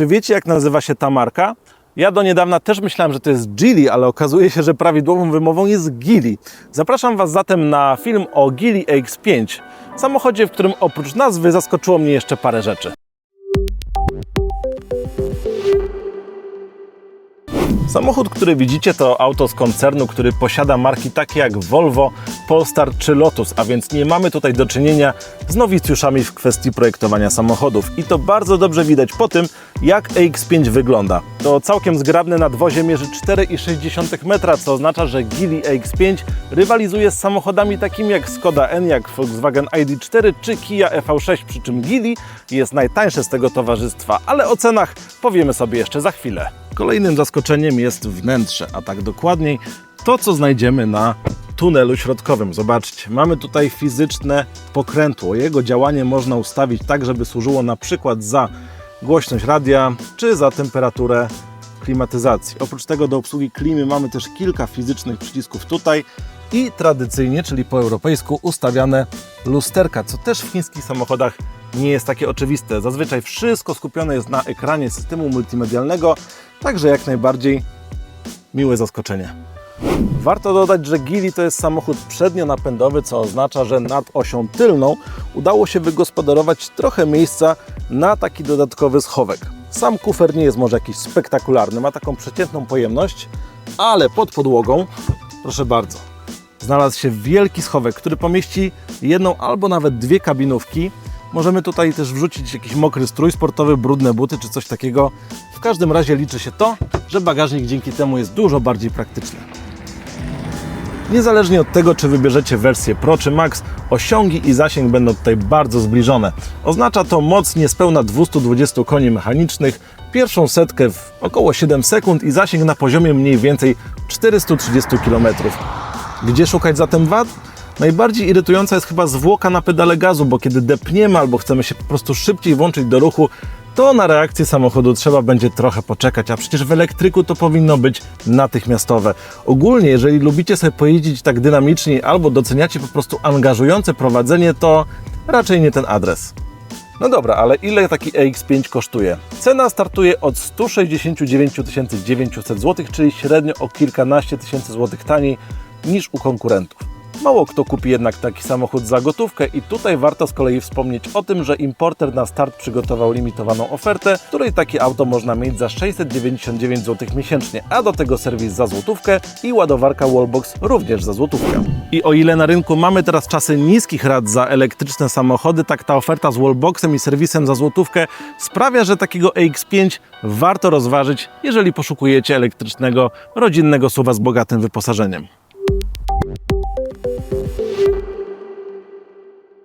Czy wiecie, jak nazywa się ta marka? Ja do niedawna też myślałem, że to jest Geely, ale okazuje się, że prawidłową wymową jest Gili. Zapraszam Was zatem na film o Gili EX5, samochodzie, w którym oprócz nazwy zaskoczyło mnie jeszcze parę rzeczy. Samochód, który widzicie, to auto z koncernu, który posiada marki takie jak Volvo, Polestar czy Lotus, a więc nie mamy tutaj do czynienia z nowicjuszami w kwestii projektowania samochodów. I to bardzo dobrze widać po tym, jak EX5 wygląda. To całkiem zgrabne nadwozie mierzy 4,6 metra, co oznacza, że Geely EX5 rywalizuje z samochodami takimi jak Skoda Enyaq, Volkswagen ID4 czy Kia EV6, przy czym Geely jest najtańsze z tego towarzystwa, ale o cenach powiemy sobie jeszcze za chwilę. Kolejnym zaskoczeniem jest wnętrze, a tak dokładniej to, co znajdziemy na tunelu środkowym. Zobaczcie, mamy tutaj fizyczne pokrętło. Jego działanie można ustawić tak, żeby służyło na przykład za głośność radia czy za temperaturę klimatyzacji. Oprócz tego do obsługi klimy mamy też kilka fizycznych przycisków tutaj i tradycyjnie, czyli po europejsku, ustawiane lusterka, co też w chińskich samochodach nie jest takie oczywiste. Zazwyczaj wszystko skupione jest na ekranie systemu multimedialnego, także jak najbardziej miłe zaskoczenie. Warto dodać, że Geely to jest samochód przednionapędowy, co oznacza, że nad osią tylną udało się wygospodarować trochę miejsca na taki dodatkowy schowek. Sam kufer nie jest może jakiś spektakularny, ma taką przeciętną pojemność, ale pod podłogą, proszę bardzo, znalazł się wielki schowek, który pomieści jedną albo nawet dwie kabinówki. Możemy tutaj też wrzucić jakiś mokry strój sportowy, brudne buty czy coś takiego. W każdym razie liczy się to, że bagażnik dzięki temu jest dużo bardziej praktyczny. Niezależnie od tego, czy wybierzecie wersję Pro czy Max, osiągi i zasięg będą tutaj bardzo zbliżone. Oznacza to moc niespełna 220 koni mechanicznych, pierwszą setkę w około 7 sekund i zasięg na poziomie mniej więcej 430 km. Gdzie szukać zatem wad? Najbardziej irytująca jest chyba zwłoka na pedale gazu, bo kiedy depniemy albo chcemy się po prostu szybciej włączyć do ruchu, to na reakcję samochodu trzeba będzie trochę poczekać, a przecież w elektryku to powinno być natychmiastowe. Ogólnie, jeżeli lubicie sobie pojeździć tak dynamicznie albo doceniacie po prostu angażujące prowadzenie, to raczej nie ten adres. No dobra, ale ile taki EX5 kosztuje? Cena startuje od 169 900 zł, czyli średnio o kilkanaście tysięcy złotych taniej niż u konkurentów. Mało kto kupi jednak taki samochód za gotówkę i tutaj warto z kolei wspomnieć o tym, że importer na start przygotował limitowaną ofertę, której takie auto można mieć za 699 zł miesięcznie, a do tego serwis za złotówkę i ładowarka Wallbox również za złotówkę. I o ile na rynku mamy teraz czasy niskich rat za elektryczne samochody, tak ta oferta z Wallboxem i serwisem za złotówkę sprawia, że takiego EX5 warto rozważyć, jeżeli poszukujecie elektrycznego, rodzinnego suwa z bogatym wyposażeniem.